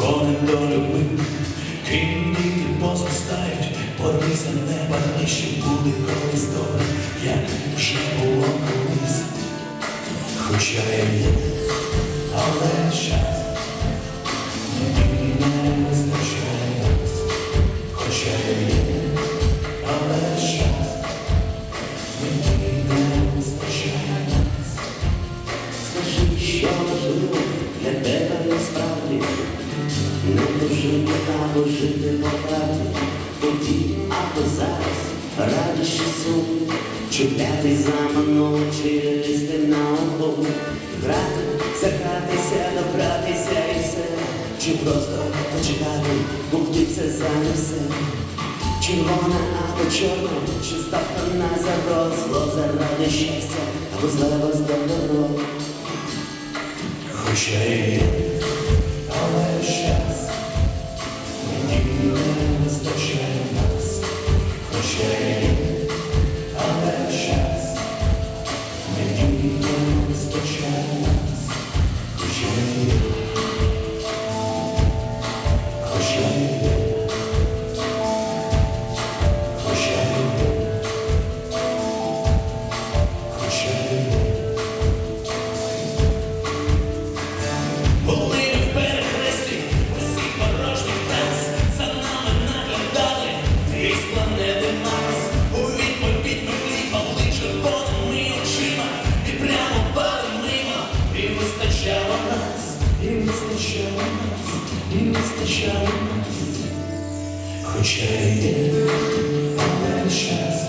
закони долюби. Кінні позростають, порися неба нижче буде колись добре, як вже було колись. Хоча я є, але час мені не вистачає. Хоча я є, але час мені не вистачає. Скажи, що для тебе насправді не дуже цікаво жити по правді, тоді або зараз радощі сум, чіпляти за минуле чи лізти на обум, грати, закратися, добратися і все, чи просто почекати, бухти це занесе. Червона або чорна, чи ставка на зарос, зло заради щастя, або злева з добро. Хоча я вистачало нас, і вистачало нас. Хоча йде, але час,